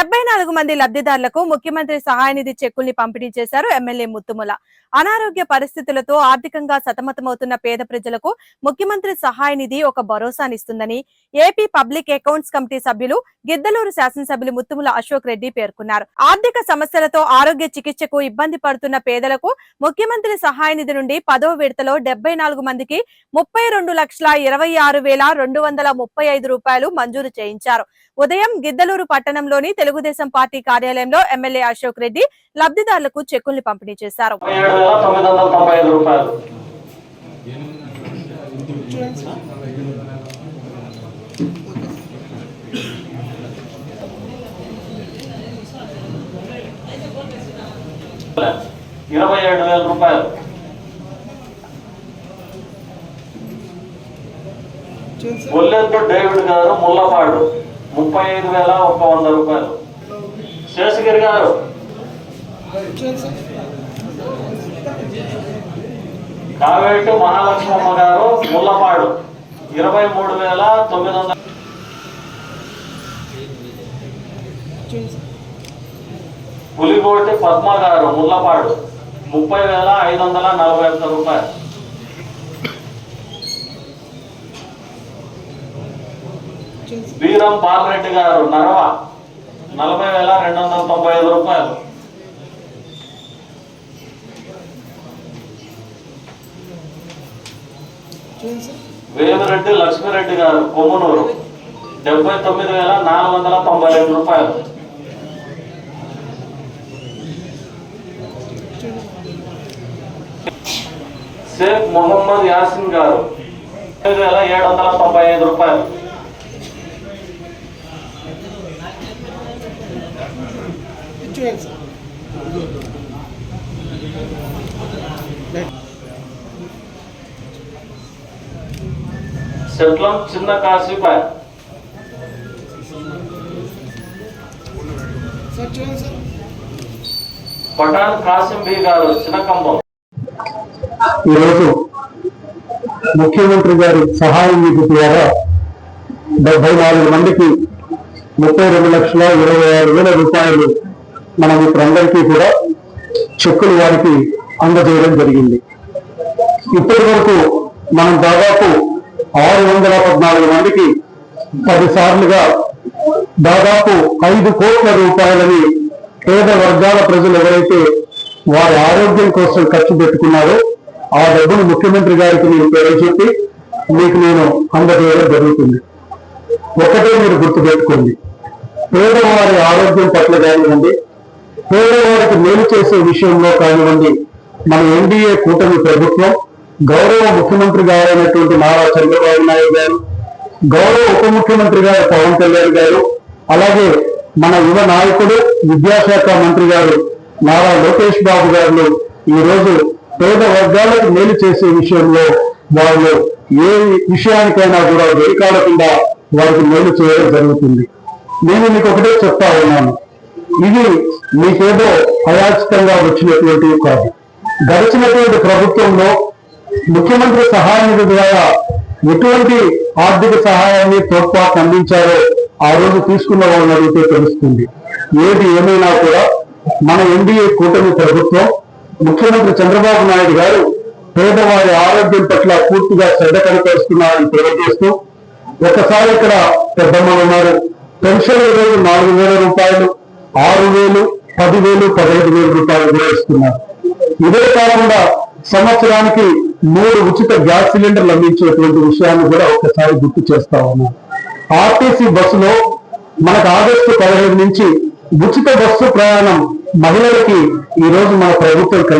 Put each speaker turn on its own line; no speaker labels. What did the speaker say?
నాలుగు మంది లబ్ధిదారులకు ముఖ్యమంత్రి సహాయ నిధి చెక్కుల్ని పంపిణీ చేశారు ఎమ్మెల్యే ముత్తుముల. అనారోగ్య పరిస్థితులతో ఆర్థికంగా సతమతమవుతున్న పేద ప్రజలకు ముఖ్యమంత్రి సహాయ నిధి ఒక భరోసానిస్తుందని ఏపీ పబ్లిక్ అకౌంట్స్ కమిటీ సభ్యులు గిద్దలూరు శాసనసభ్యులు ముత్తుముల అశోక్ రెడ్డి పేర్కొన్నారు. ఆర్థిక సమస్యలతో ఆరోగ్య చికిత్సకు ఇబ్బంది పడుతున్న పేదలకు ముఖ్యమంత్రి సహాయ నిధి నుండి పదో విడతలో డెబ్బై నాలుగు మందికి ముప్పై రెండు లక్షల ఇరవై ఆరు వేల రెండు వందల ముప్పై ఐదు రూపాయలు మంజూరు చేయించారు. ఉదయం గిద్దలూరు పట్టణంలోని తెలుగుదేశం పార్టీ కార్యాలయంలో ఎమ్మెల్యే అశోక్ రెడ్డి లబ్ధిదారులకు చెక్కుల్ని పంపిణీ చేశారు.
ఇరవై ఏడు వేల రూపాయలు. ఒల్లెద్దు డేవిడ్ గారు ముల్లపాడు ముప్పై ఐదు వేల ఒక వంద రూపాయలు. శేషగిరి గారు. కావేటు మహాలక్ష్మమ్మ గారు ముల్లపాడు. ఇరవై మూడు వేల తొమ్మిది వందల పులిగోటి పద్మ గారు ముల్లపాడు. ముప్పై వేల ఐదు వందల నలభై ఒక్క రూపాయలు. వీరం బాలరెడ్డి గారు నరవ. నలభై వేల రెండు వందల తొంభై ఐదు రూపాయలు. వేమిరెడ్డి లక్ష్మిరెడ్డి గారు కొమ్మనూరు. డెబ్బై తొమ్మిది వేల నాలుగు వందల తొంభై రెండు రూపాయలు. షేక్ మొహమ్మద్ యాసిన్ గారు ఏడు వేల ఏడు వందల తొంభై ఐదు రూపాయలు. శట్లం చిన్న కాశీపాయ్ పఠాన్ కాసిం బి గారు చిన్నకంబం
ఈరోజు ముఖ్యమంత్రి గారి సహాయ నిధి ద్వారా డెబ్బై నాలుగు మందికి ముప్పై రెండు లక్షల ఇరవై ఆరు వేల రూపాయలు మన ఇప్పుడందరికీ కూడా చెక్కులు వారికి అందజేయడం జరిగింది. ఇప్పటి వరకు మనం దాదాపు ఆరు వందల పద్నాలుగు మందికి పదిసార్లుగా దాదాపు ఐదు కోట్ల రూపాయలని పేద వర్గాల ప్రజలు ఎవరైతే వారి ఆరోగ్యం కోసం ఖర్చు పెట్టుకున్నారో ఆ డబ్బును ముఖ్యమంత్రి గారికి నేను పేరు చెప్పి మీకు నేను అందజేయడం జరుగుతుంది. ఒకటే మీరు గుర్తుపెట్టుకోండి. పేదవారి ఆరోగ్యం పట్ల కానివ్వండి పేదవారికి మేలు చేసే విషయంలో కానివ్వండి మన ఎన్డీఏ కూటమి ప్రభుత్వం గౌరవ ముఖ్యమంత్రి గారైనటువంటి నారా చంద్రబాబు నాయుడు గారు గౌరవ ఉప ముఖ్యమంత్రి గారు పవన్ కళ్యాణ్ గారు అలాగే మన యువ నాయకుడు విద్యాశాఖ మంత్రి గారు నారా లోకేష్ బాబు గారు ఈ రోజు పేద వర్గాలకు మేలు చేసే విషయంలో వాళ్ళు ఏ విషయానికైనా కూడా వెనుకాడకుండా వారికి మేలు చేయడం జరుగుతుంది. నేను మీకు ఒకటే చెప్తా ఉన్నాను. ఇది మీకేదో అయాచితంగా వచ్చినటువంటివి కాదు. గడిచినటువంటి ప్రభుత్వంలో ముఖ్యమంత్రి సహాయ నిధి ద్వారా ఎటువంటి ఆర్థిక సహాయాన్ని తోడ్పాటు అందించారో ఆ రోజు తీసుకున్న వాళ్ళని అడిగితే తెలుస్తుంది. ఏది ఏమైనా కూడా మన ఎన్డీఏ కూటమి ప్రభుత్వం ముఖ్యమంత్రి చంద్రబాబు నాయుడు గారు పేదవారి ఆరోగ్యం పట్ల పూర్తిగా శ్రద్ధ కనపరుస్తున్నారని తెలియజేస్తూ ఒకసారి ఇక్కడ పెద్దమ్మ ఉన్నారు. పెన్షన్ ఈరోజు నాలుగు వేల రూపాయలు ఆరు వేలు పదివేలు పదిహేడు వేలు రూపాయలు కూడా ఇస్తున్నారు. ఇదే కాకుండా సంవత్సరానికి మూడు ఉచిత గ్యాస్ సిలిండర్లు అందించేటువంటి విషయాన్ని కూడా ఒకసారి గుర్తు చేస్తా ఉన్నాం. ఆర్టీసీ బస్సులో మనకు ఆగస్టు పదిహేడు నుంచి ఉచిత బస్సు ప్రయాణం మహిళలకి ఈ రోజు మన ప్రభుత్వం